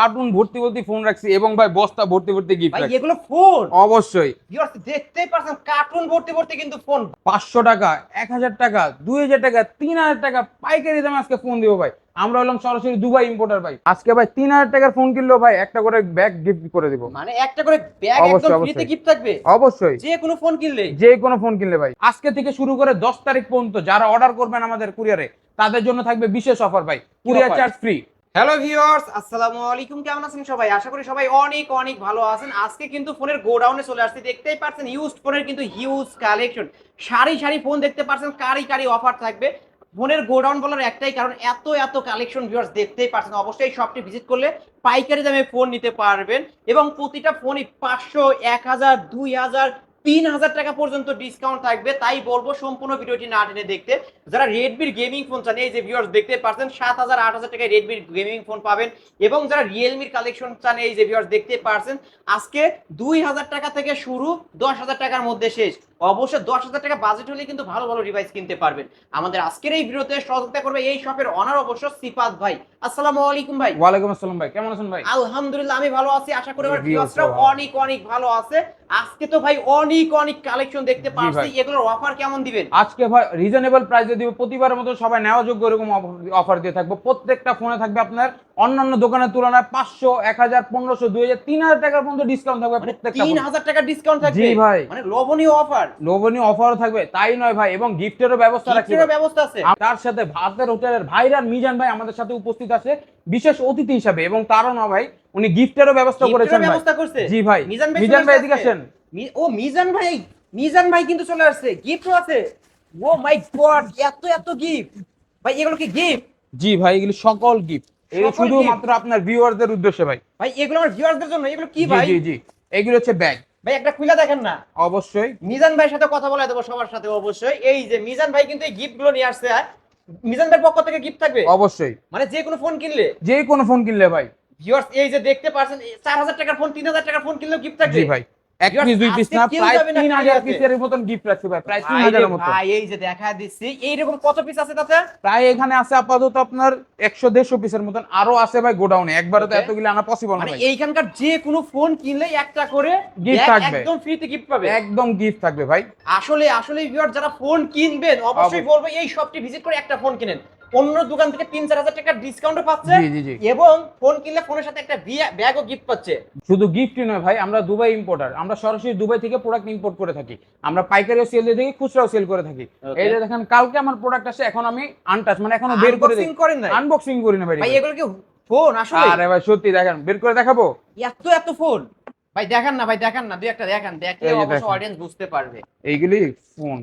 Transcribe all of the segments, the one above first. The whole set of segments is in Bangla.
কার্টুন ভর্তি ভর্তি ফোন রাখছি এবং ভাই বস্তা ভর্তি ভর্তি গিফট ভাই এগুলো ফোন অবশ্যই। ভিউয়ার্স দেখতেই পারছেন কার্টুন ভর্তি ভর্তি কিন্তু ফোন পাঁচশো টাকা এক হাজার টাকা দুই হাজার টাকা তিন হাজার টাকা পাইকারি দামে আজকে ফোন দিব ভাই। আমরা হলাম সরাসরি দুবাই ইম্পোর্টার ভাই। আজকে ভাই তিন হাজার টাকার ফোন কিনলেও ভাই একটা করে ব্যাগ গিফট করে দিব। মানে একটা করে ব্যাগ একদম ফ্রিতে গিফট থাকবে? অবশ্যই। যে কোনো ফোন কিনলে? যে কোনো ফোন কিনলে ভাই। আজকে থেকে শুরু করে দশ তারিখ পর্যন্ত যারা অর্ডার করবেন আমাদের কুরিয়ারে তাদের জন্য থাকবে বিশেষ অফার ভাই। Courier charge free hello viewers আসসালামু আলাইকুম কেমন আছেন সবাই? আশা করি সবাই অনেক অনেক ভালো আছেন। আজকে কিন্তু ফোনের গোডাউনে চলে আসছে। দেখতেই পাচ্ছেন ইউজড ফোনের কিন্তু হিউজ কালেকশন সারি সারি ফোন দেখতে পাচ্ছেন, কারি কারি অফার থাকবে। ফোনের গোডাউন বলার একটাই কারণ, এত এত কালেকশন ভিউয়ার্স দেখতেই পাচ্ছেন। অবশ্যই শপটি ভিজিট করলে পাইকারি দামে ফোন নিতে পারবেন। এবং প্রতিটা ফোনই পাঁচশো, এক হাজার, দুই হাজার তিন হাজার টাকা পর্যন্ত ডিসকাউন্ট থাকবে, তাই বলব সম্পূর্ণ ভিডিওটি না টেনে দেখতে। যারা রেডমির গেমিং ফোন চান, এই যে ভিউয়ার্স দেখতে পাচ্ছেন সাত হাজার আট হাজার টাকায় রেডমির গেমিং ফোন পাবেন। এবং যারা রিয়েলমির কালেকশন চান, এই যে ভিউয়ার্স দেখতে পাচ্ছেন, আজকে দুই হাজার টাকা থেকে শুরু দশ হাজার টাকার মধ্যে শেষ। অবশ্যই দশ হাজার টাকা বাজেট হলে কিন্তু ভালো ভালো ডিভাইস কিনতে পারবেন। আমাদের আজকের এই ভিডিওতে সহযোগিতা করবে এই শপের অনার অবশ্য সিফাত ভাই। আসসালামু আলাইকুম ভাই। ওয়ালাইকুম আসসালাম ভাই কেমন আছেন ভাই? আলহামদুলিল্লাহ আমি ভালো আছি। আশা করি আমার ভালো। অনেক অনেক ভালো আছে। আজকে তো ভাই অনেক অনেক কালেকশন দেখতে পাচ্ছি এগুলোর অফার কেমন দিবেন? আজকে ভাই রিজনেবল প্রাইসে দিব। প্রতিবারের মতো সবাই নেওয়া যোগ্য এরকম অফার দিয়ে থাকব। প্রত্যেকটা ফোনে থাকবে আপনার অন্যান্য দোকানের তুলনায় পাঁচশো এক হাজার পনেরোশো দুই হাজার তিন হাজার টাকার পর্যন্ত ডিসকাউন্ট থাকবে মানে প্রত্যেকটা তিন হাজার টাকা ডিসকাউন্ট থাকবে? জি ভাই। মানে লোভনীয় অফার লোভনীয় অফারও থাকবে তাই নয় ভাই এবং গিফটেরও ব্যবস্থা ব্যবস্থা আছে। তার সাথে ভাতের হোটেলের ভাইরান মিজান ভাই আমাদের সাথে উপস্থিত আছে বিশেষ অতিথি হিসাবে এবং তারও না ভাই উনি গিফটেরও ব্যবস্থা করেছেন ব্যবস্থা করছে? জি ভাই মিজান ভাই মিজান ভাই এদিকে আসেন। ও মিজান ভাই মিজান ভাই কিন্তু চলে আসছে গিফটও আছে। ও মাই গড এত এত গিফট ভাই এগুলো কি গিফট জি ভাই এগুলি সকল গিফট এই শুধুমাত্র আপনার ভিউয়ারদের উদ্দেশ্যে ভাই। ভাই এগুলো আমার ভিউয়ারদের জন্য এগুলো কি ভাই? জি জি এগুলো হচ্ছে ব্যাগ ভাই একটা খুলে দেখেন না। অবশ্যই। মিজান ভাইয়ের সাথে কথা বলে দেবো সবার সাথে অবশ্যই। এই যে মিজান ভাই কিন্তু এই গিফটগুলো নিয়ে আসছে আর মিজান ভাইয়ের পক্ষ থেকে গিফট থাকবে? অবশ্যই। মানে যে কোনো ফোন কিনলে? যে কোনো ফোন কিনলে ভাই। ভিউয়ার্স এই যে দেখতে পাচ্ছেন চার হাজার টাকার ফোন তিন হাজার টাকার ফোন কিনলেও গিফট থাকবে? ভাই। এক পিস দুই পিস না প্রায় যাবে না তিন খালি হাজার হাতে। পিসের মতন গিফট রাখছি ভাই প্রায় তিন ভাই রে ভাই এই যে দেখা দিচ্ছি এইরকম কত পিস আছে তাতে? প্রায় এখানে আছে আপাতত আপনার পিসের মতন। আরও আছে ভাই গোডাউনে একবারে তো এতগুলো আনা পসিবল না মানে ভাই। এইখানকার যে কোনো ফোন কিনলে একটা করে bag থাকবে। একদম ফ্রিতে গিফট পাবে। একদম গিফট থাকবে ভাই। আসলে আসলে ভিউয়ার যারা ফোন কিনবেন অবশ্যই অবশ্যই। বলব এই শপটি ভিজিট করে একটা ফোন কিনেন। অন্য দোকান থেকে তিন চার হাজার টাকার ডিসকাউন্টও পাচ্ছে এবং ফোন কিনলে ফোনের সাথে একটা ব্যাগও গিফট পাচ্ছে। শুধু গিফটই নয় ভাই আমরা দুবাই ইম্পোর্টার আমরা সরাসরি দুবাই থেকে প্রোডাক্ট ইম্পোর্ট করে থাকি। আমরা পাইকারিও সেল দিয়ে থাকি খুচরাও সেল করে থাকি। এই যে দেখেন কালকে আমার প্রোডাক্ট আসে এখন আমি আনটাচ মানে এখনও বের করে করেন না আনবক্সিং করি না ভাই। ভাই এগুলো কি ফোন আসলে? আরে ভাই সত্যি দেখেন বের করে দেখাবো? এত এত ফোন ভাই দেখান না ভাই দেখান না দুই একটা দেখান দেখলে অবশ্য। অডিয়েন্স বুঝতে পারবে। এইগুলি ফোন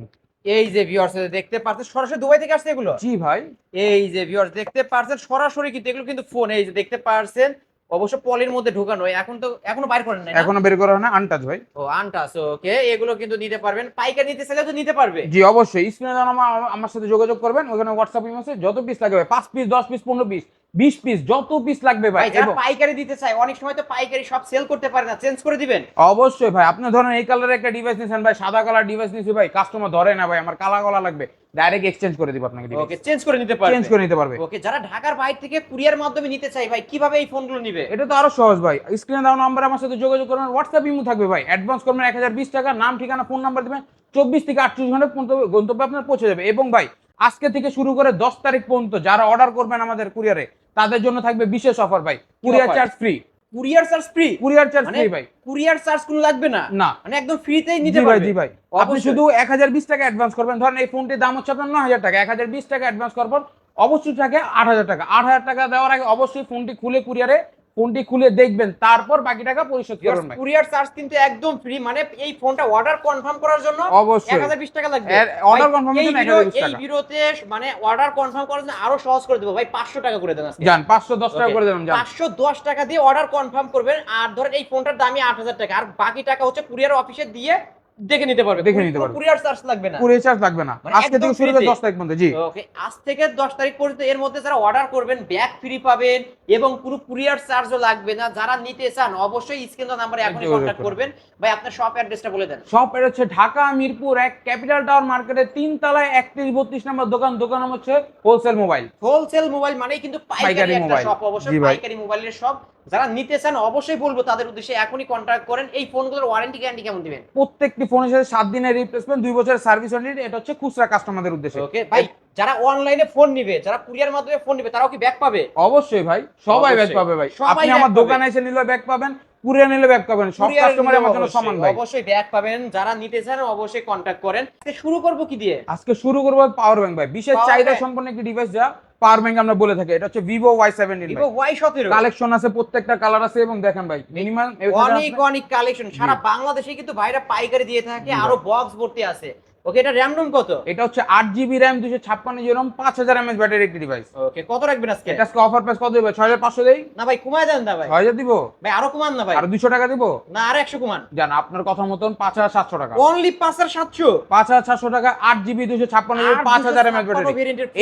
এই যে ভিউয়ার্স দেখতে পাচ্ছেন সরাসরি দুবাই থেকে আসছে এগুলো? জি ভাই। এই যে ভিউয়ার্স দেখতে পারছেন সরাসরি কিন্তু এগুলো কিন্তু ফোন এই যে দেখতে পারছেন অবশ্য পলির মধ্যে ঢোকানো এখন তো এখনও বাইর করেন না? এখনও বের করা হয় না আনটাচ ভাই। ও আনটাস ওকে এগুলো কিন্তু নিতে পারবেন পাইকারি নিতে চাইলে তো নিতে পারবে। জি অবশ্যই। স্ক্রিনে আমার আমার সাথে যোগাযোগ করবেন ওখানে হোয়াটসঅ্যাপ ইমেছে যত পিস লাগবে পাঁচ পিস দশ পিস পনেরো পিস বিশ পিস যত পিস লাগবে ভাই এবং- পাইকারি দিতে চায় অনেক সময় তো পাইকারি সব সেল করতে পারে না চেঞ্জ করে দিবেন। অবশ্যই ভাই আপনি ধরেন এই কালারের একটা ডিভাইস নিয়েছেন ভাই সাদা কালার ডিভাইস নিয়েছি ভাই কাস্টমার ধরে না ভাই আমার কালা কালা লাগবে ডাইরেক্ট এক্সচেঞ্জ করে দিব আপনাকে ওকে চেঞ্জ করে নিতে পারবে। চেঞ্জ করে নিতে পারবে। ওকে যারা ঢাকার বাইরে থেকে কুরিয়ার মাধ্যমে নিতে চাই ভাই কীভাবে এই ফোনগুলো নিবে? এটা তো আরও সহজ ভাই স্ক্রিনে দেওয়া নাম্বার আমার সাথে যোগাযোগ করবেন হোয়াটসঅ্যাপ ইমো থাকবে ভাই অ্যাডভান্স করবেন এক হাজার বিশ টাকা নাম ঠিকানা ফোন নাম্বার দিবেন চব্বিশ থেকে আটচল্লিশ ঘণ্টা গন্তব্য- গন্তব্যে আপনার পৌঁছে যাবে। এবং ভাই আজকে থেকে শুরু করে দশ তারিখ পর্যন্ত যারা অর্ডার করবেন আমাদের কুরিয়ারে তাদের জন্য থাকবে বিশেষ অফার ভাই। Courier charge free courier charge free courier charge free ভাই। কুরিয়ার চার্জ কোনো লাগবে না? না। মানে একদম ফ্রিতেই নিতে পারবে? জি ভাই। আপনি শুধু এক হাজার বিশ টাকা অ্যাডভান্স করবেন। ধরেন এই ফোনটির দাম হচ্ছে আপনার নয় হাজার টাকা। এক হাজার বিশ টাকা অ্যাডভান্স করবেন অবশ্যই থাকে আট হাজার টাকা। আট হাজার টাকা দেওয়ার আগে অবশ্যই ফোনটি খুলে কুরিয়ারে ফোনটি খুলে দেখবেন তারপর বাকি টাকা পরিশোধ করবেন ভাই। কুরিয়ার চার্জ কিন্তু একদম ফ্রি মানে এই ফোনটা অর্ডার কনফার্ম করার জন্য অবশ্যই। এক হাজার বিশ টাকা লাগবে। অর্ডার order ভাই, confirm এর এই জন্য ভিডিও- 1020 এই ভিডিওতে মানে অর্ডার কনফার্ম করার জন্য আরও সহজ করে দেবো। ভাই পাঁচশো টাকা করে দেন আজকে। পাঁচশো দশ টাকা করে যান। পাঁচশো দশ টাকা দিয়ে অর্ডার কনফার্ম করবেন। আর ধরেন এই ফোনটার দামই আট হাজার টাকা। আর বাকি টাকা হচ্ছে কুরিয়ার অফিসে দিয়ে দেখে নিতে পারবে। দেখে নিতে পারবে। কুরিয়ার চার্জ লাগবে না। কুরিয়ার চার্জ লাগবে না। মানে আজকে থেকে শুরু করে free তে। দশ তারিখ পর্যন্ত জি। ওকে আজ থেকে দশ তারিখ পর্যন্ত এর মধ্যে যারা অর্ডার করবেন ব্যাগ ফ্রি পাবেন এবং পুরো কুরিয়ার চার্জও লাগবে না। যারা নিতে চান অবশ্যই স্ক্রিন নাম্বারে এখনই করুন। করবেন। ভাই আপনার শপ অ্যাড্রেসটা বলে দেন। এটা হচ্ছে ঢাকা মিরপুর এক ক্যাপিটাল টাওয়ার মার্কেটের তিন তলায় একত্রিশ বত্রিশ নম্বর দোকান। দোকান নাম হচ্ছে হোলসেল মোবাইল হোলসেল মোবাইল মানেই কিন্তু পাইকারি একটা শপ অবশ্যই। পাইকারি মোবাইলের শপ যারা নিতে চান অবশ্যই বলব তাদের উদ্দেশ্যে এখনই কন্ট্যাক্ট করেন। এই ফোনগুলোর ওয়ারেন্টি গ্যারান্টি কেমন দিবেন? প্রত্যেকটি ফোনের সাথে সাত দিনের রিপ্লেসমেন্ট দুই বছরের সার্ভিস ওয়ারেন্টি এটা হচ্ছে খুচরা কাস্টমারদের উদ্দেশ্যে। ওকে ভাই যারা অনলাইনে ফোন নিবে যারা কুরিয়ার মাধ্যমে ফোন নিবে তারাও কি ব্যাক পাবে? অবশ্যই ভাই সবাই অবশ্যই। পাবে ভাই। আপনি আমার দোকানে এসে নিলে ব্যাগ পাবেন কুরিয়ার নিলে ব্যাগ পাবেন সব কাস্টমার আমার জন্য সমান ভাই। অবশ্যই ব্যাক পাবেন। যারা নিতে চান অবশ্যই কন্ট্যাক্ট করেন। শুরু করব কি দিয়ে? আজকে শুরু করব পাওয়ার ব্যাংক ভাই। বিশেষ চাহিদা সম্পন্ন একটি ডিভাইস যা পাওয়ার ব্যাংক আমরা বলে থাকি এটা হচ্ছে Vivo Y seventeen Vivo Y সতেরো। কালেকশন আছে প্রত্যেকটা কালার আছে এবং দেখেন ভাই মিনিমাম অনেক অনেক কালেকশন সারা বাংলাদেশে কিন্তু ভাইরা পাইকারি দিয়ে থাকে আরও বক্স ভর্তি আছে। ওকে এটা র্যাম রুম কত? এটা হচ্ছে আট জিবি র্যাম দুশো ছাপ্পান্ন জিবি রম পাঁচ হাজার ব্যাটারি একটি ডিভাইস ওকে কত রাখবেন আজকে? এটা আজকে অফার প্রাইস কত দেবে? ছয় হাজার পাঁচশো দেই? না ভাই কমায় দেন না ভাই। ছয় হাজার দিব? ভাই আরও কমান না ভাই। আর দুশো টাকা দিব? না আর একশো কমান। জান আপনার কথা মতন পাঁচ হাজার সাতশো টাকা। অনলি পাঁচ হাজার সাতশো? পাঁচ হাজার সাতশো টাকা আট জিবি দুশো ছাপ্পান্ন জিবি পাঁচ হাজার এমএচ ব্যাটারি।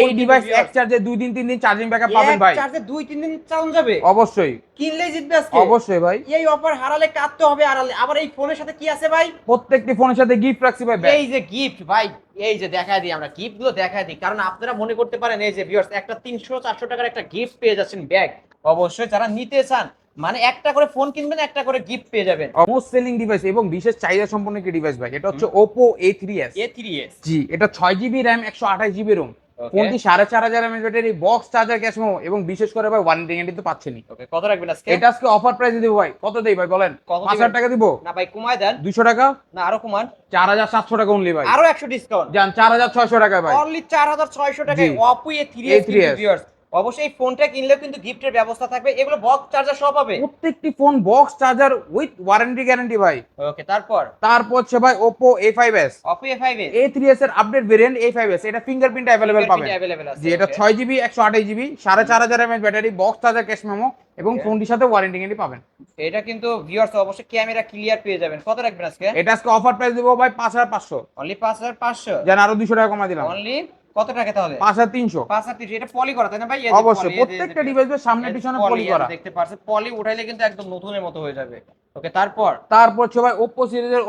এই ডিভাইস এক চার্জে দুই দিন তিন দিন চার্জিং ব্যাকআপ পাবেন ভাই। চার্জে দুই তিন দিন চালানো যাবে? অবশ্যই। কিনলেই জিতবে আজকে? অবশ্যই ভাই। এই অফার হারালে কাটতে হবে হারালে। আবার এই ফোনের সাথে কি আছে ভাই? প্রত্যেকটি ফোনের সাথে গিফট রাখছি ভাই এই যে গিফট ভাই এই যে দেখা দিই আমরা গিফটগুলো দেখা দিই। কারণ আপনারা মনে করতে পারেন এই যে ভিউয়ার্স একটা তিনশো চারশো টাকার একটা গিফট পেয়ে যাচ্ছেন ব্যাগ অবশ্যই যারা নিতে চান মানে একটা করে ফোন কিনবেন একটা করে গিফট পেয়ে যাবেন। মোস্ট সেলিং ডিভাইস এবং বিশেষ চাহিদা সম্পন্ন একটি ডিভাইস ভাই এটা হচ্ছে Oppo A three S A three S জি এটা ছয় জিবি র্যাম একশো আঠাশ জিবি রোম ফোনটি সাড়ে চার হাজার MS battery box charger cash memo এবং বিশেষ করে ভাই ওয়ারেন্টি গ্যারান্টি তো পাচ্ছেনই। কত রাখবেন আজকে? এটা আজকে অফার প্রাইস দিব ভাই। কত দেই ভাই বলেন? পাঁচ হাজার টাকা দিব। না ভাই কমায় দেন। দুশো টাকা? না আরও কমান। চার হাজার সাতশো টাকা অনলি ভাই। আরও একশো ডিসকাউন্ট যান চার হাজার ছয়শো টাকা ভাই। অনলি চার হাজার ছয়শো টাকায় অপুয়ে three A three A3s S অবশ্যই ফোনটা কিনলেও কিন্তু গিফটের ব্যবস্থা থাকবে। এগুলো বক্স চার্জার সব পাবে? প্রত্যেকটি phone box charger with warranty guarantee ভাই। ওকে তারপর? তারপর হচ্ছে ভাই Oppo A five S Oppo A five A A three S এর update variant A five S এটা ফিঙ্গারপ্রিন্ট অ্যাভেলেবেল পাবেন। অ্যাভেলেবেল জি এটা okay। ছয় জিবি একশো আঠাশ জিবি সাড়ে চার হাজার mAh battery box charger cash memo এবং. ফোনটির সাথে ওয়ারেন্টি গ্যারান্টি পাবেন। এটা কিন্তু ভিউয়ার্স অবশ্যই ক্যামেরা ক্লিয়ার পেয়ে যাবেন। কত রাখবেন আজকে? এটা আজকে অফার প্রাইস দেবো ভাই পাঁচ হাজার পাঁচশো। অনলি পাঁচ হাজার পাঁচশো? যেন আরও দুশো টাকা কমা দিলাম। অনলি কত টাকা তাহলে পাঁচ হাজার তিনশো। পাঁচ হাজার তিনশো। এটা পলি করা তাই না ভাই? অবশ্যই প্রত্যেকটা ডিভাইসের সামনে পিছনে পলি করা। দেখতে পারছেন পলি উঠাইলে কিন্তু একদম নতুনের মতো হয়ে যাবে। ওকে তারপর? তারপর হচ্ছে ভাই Oppo সিরিজের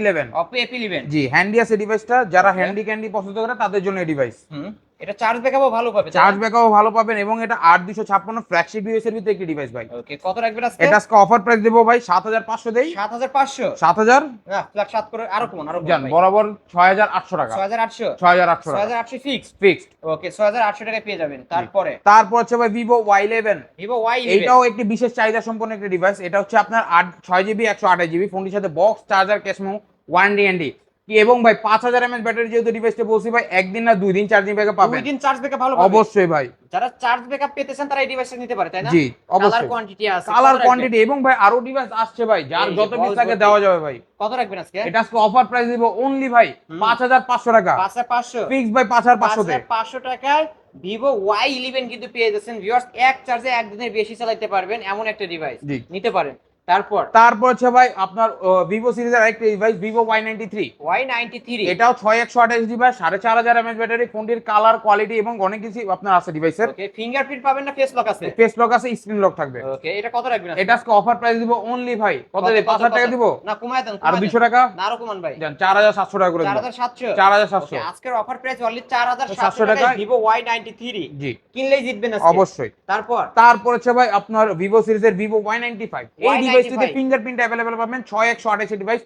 ইলেভেন অপো এপি লিবেন জি হ্যান্ডি আছে ডিভাইসটা যারা. হ্যান্ডি ক্যান্ডি পছন্দ করে তাদের জন্য এই ডিভাইস হুম। এটা চার্জ ব্যাকআপও ভালো পাবে চার্জ ব্যাকআপও ভালো পাবেন এবং এটা আট দুশো ছাপ্পান্ন ফ্ল্যাগশিপ ডিভাইস এর ভিতরে একটি ডিভাইস ভাই। ওকে কত রাখবেন আজকে? এটা আজকে অফার প্রাইস দেবো ভাই সাত হাজার পাঁচশো দেই। সাত হাজার পাঁচশো? সাত হাজার। না ফ্ল্যাগ সাত করে আরও কমান আরও যান বরাবর ছয় হাজার আটশো টাকা। ছয় হাজার আটশো? ছয় হাজার আটশো ছয় টাকা হাজার আটশো ফিক্স ফিক্সড ওকে ছয় হাজার আটশো টাকায় পেয়ে যাবেন। তারপরে? তারপর হচ্ছে ভাই ওয়াই ইলেভেন ভিভো ওয়াই এইটাও একটি বিশেষ চাহিদা সম্পন্ন একটি ডিভাইস এটা হচ্ছে আপনার আট ছয় জিবি একশো আঠাশ জিবি ফোনটির সাথে box charger cash memo warranty এন্ডি এবং ভাই পাঁচ হাজার এমএচ ব্যাটারি যেহেতু ডিভাইসটা বলছি ভাই একদিন না দুই দিন চার্জিং ব্যাকআপ দুই পাবেন দিন চার্জ ব্যাকআপ ভালো পাবে। অবশ্যই ভাই। যারা চার্জ ব্যাকআপ পেতে চান তারা এই ডিভাইসটা নিতে পারে তাই না? জি অবশ্যই। কালার কোয়ান্টিটি আছে কালার কোয়ান্টিটি এবং ভাই আরও ডিভাইস আসছে ভাই যার যত পিস থাকে দেওয়া যাবে ভাই। কত রাখবেন আজকে? এটা আজকে অফার প্রাইস দিব অনলি ভাই হুম। পাঁচ হাজার পাঁচশো টাকা। পাঁচ হাজার পাঁচশো। ফিক্স ভাই পাঁচ হাজার পাঁচশো তে। পাঁচশো টাকায় ভিভো ওয়াই ইলেভেন কিন্তু পেয়ে যাচ্ছেন ভিউয়ার্স এক চার্জে একদিনের বেশি চালাতে পারবেন এমন একটা ডিভাইস নিতে পারেন। তারপর? তারপর হচ্ছে ভাই আপনার ভিভো সিরিজের আরেকটা device Vivo Y ninety three Y ninety three এটাও ছয় একশো আঠাশ জিবি সাড়ে চার হাজার এমএচ ব্যাটারি ফোনটির কালার কোয়ালিটি এবং অনেক কিছু আপনার আছে ডিভাইসের ফিঙ্গারপ্রিন্ট পাবেন না ফেস লক আছে? ফেস লক আছে স্ক্রিন লক থাকবে। ওকে এটা কত রাখবেন এটা আজকে অফার প্রাইস দিব অনলি ভাই। কত দেব? পাঁচ হাজার টাকা দিব? না কমায় দেন আর দুশো টাকা? না আরও কমান ভাই। যান চার হাজার সাতশো টাকা করে চার হাজার সাতশো। চার হাজার সাতশো। আজকের অফার প্রাইস অনলি চার হাজার সাতশো টাকায় ভিভো ওয়াই নাইনটি থ্রি জি। কিনলেই জিতবেন অবশ্যই। তারপর? তারপর হচ্ছে ভাই আপনার ভিভো সিরিজের ভিভো ওয়াই নাইনটি ফাইভ এই Y95 ডিভাইসটিতে ফিঙ্গারপ্রিন্ট অ্যাভেলেবেল পাবেন ছয় একশো আঠাশি ডিভাইস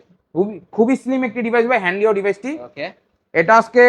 খুবই স্লিম একটি ডিভাইস ভাই হ্যান্ডলিও ডিভাইসটি ওকে এটা আজকে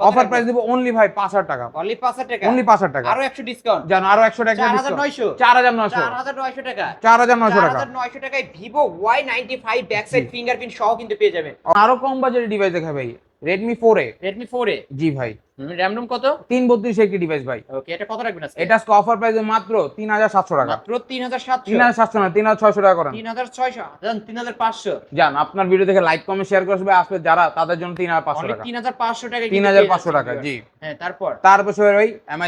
অফার প্রাইস দিব অনলি ভাই পাঁচ হাজার টাকা। অনলি পাঁচ হাজার টাকা? অনলি পাঁচ হাজার টাকা। আরও একশো ডিসকাউন্ট জানো আরও একশো টাকা চার হাজার নয়শো? চার হাজার নয়শো। চার হাজার নয়শো টাকা। চার হাজার নয়শো চার টাকা। হাজার নয়শো টাকায় Vivo Y ninety five back side fingerprint সহ কিন্তু পেয়ে যাবেন। আরও কম বাজেটের ডিভাইস দেখা ভাই। Redmi four A Redmi four A জি ভাই। র্যাম রুম কত তিন বত্রিশ একটি ডিভাইস ভাই ওকে এটা কত রাখবেন আজকে এটা আজকে অফার প্রাইসে মাত্র তিন হাজার সাতশো টাকা মাত্র তিন হাজার সাতশো তিন হাজার সাতশো না তিন হাজার ছয়শো টাকা করেন তিন হাজার ছয়শো তিন হাজার পাঁচশো যান আপনার ভিডিও দেখে লাইক কমেন্ট শেয়ার করে আসবে যারা তাদের জন্য তিন হাজার পাঁচশো অনলি টাকা তিন হাজার পাঁচশো টাকা তিন হাজার পাঁচশো টাকা জি হ্যাঁ তারপর তারপর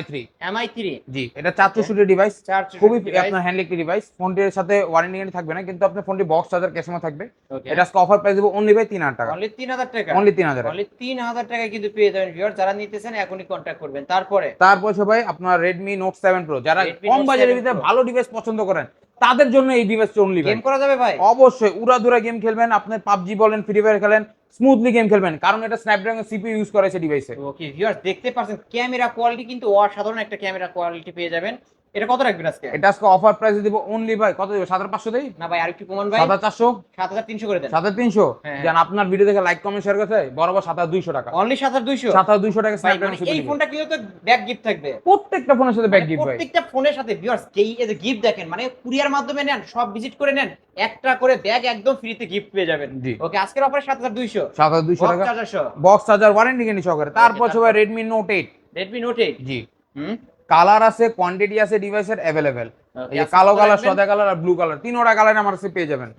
থ্রি এমআই থ্রি জি এটা চার চৌষট্টি ডিভাইস চার খুবই আপনার হ্যান্ডলি একটি ডিভাইস ফোনটির সাথে ওয়ারেন্টি গ্যারান্টি থাকবে না কিন্তু আপনার ফোনটি বক্স চার্জার ক্যাশমো থাকবে এটা আজকে অফার প্রাইস দেবো অনলি ভাই তিন হাজার টাকা অনলি তিন হাজার টাকা অনলি তিন হাজার অনলি তিন হাজার টাকা কিন্তু পেয়ে যাবেন ভিউয়ার যারা নিতেছেন এখনই কন্ট্যাক্ট করবেন। তারপরে? তারপর সবাই আপনার Redmi Note 7 Pro যারা কম বাজারের ভিতরে ভালো ডিভাইস পছন্দ করেন তাদের জন্য এই ডিভাইসটা অনলি গেম করা যাবে ভাই? অবশ্যই উড়াধুরা গেম খেলবেন আপনি পাবজি বলেন ফ্রি ফায়ার খেলেন স্মুথলি গেম খেলবেন কারণ এটা স্ন্যাপড্রাগন সিপিইউ ইউজ করেছে ডিভাইসে ওকে ভিউয়ার্স দেখতে পাচ্ছেন ক্যামেরা কোয়ালিটি কিন্তু অসাধারণ একটা ক্যামেরা কোয়ালিটি পেয়ে যাবেন। এটা কত রাখবেন আজকে? এটা আজকে অফার প্রাইসে দিব অনলি ভাই কত দেবো? সাত হাজার পাঁচশো দেই? না ভাই আরেকটু কমান ভাই। সাত হাজার চারশো? সাত হাজার তিনশো করে দেন। তিনশো? হ্যাঁ। জান আপনার ভিডিও দেখে লাইক কমেন্ট শেয়ার করতে বরাবর সাত হাজার দুইশো টাকা। অনলি সাত হাজার দুইশো? সাত হাজার দুইশো টাকা ভাই Snapdragon মানে এই ফোনটা কিনলে তো ব্যাক গিফট থাকবে। প্রত্যেকটা ফোনের সাথে ব্যাক মানে গিফট ভাই। প্রত্যেকটা ফোনের সাথে ভিউয়ার্স এই যে গিফট দেখেন মানে কুরিয়ার মাধ্যমে নেন সব ভিজিট করে নেন একটা করে ব্যাগ একদম ফ্রিতে গিফট পেয়ে যাবেন। ওকে আজকের অফার সাত হাজার দুইশো। সাত হাজার দুইশো টাকা। চার্জার বক্স চার্জার ওয়ারেন্টি কিনে সহকারে। তারপর সবাই Redmi note eight Redmi note eight জি। হুম? কালার আছে কোয়ান্টিটি আছে ডিভাইসের অ্যাভেলেবেল এই কালো কালার সাদা কালার আর ব্লু কালার তিনোটা কালার আমার কাছে পেয়ে যাবেন।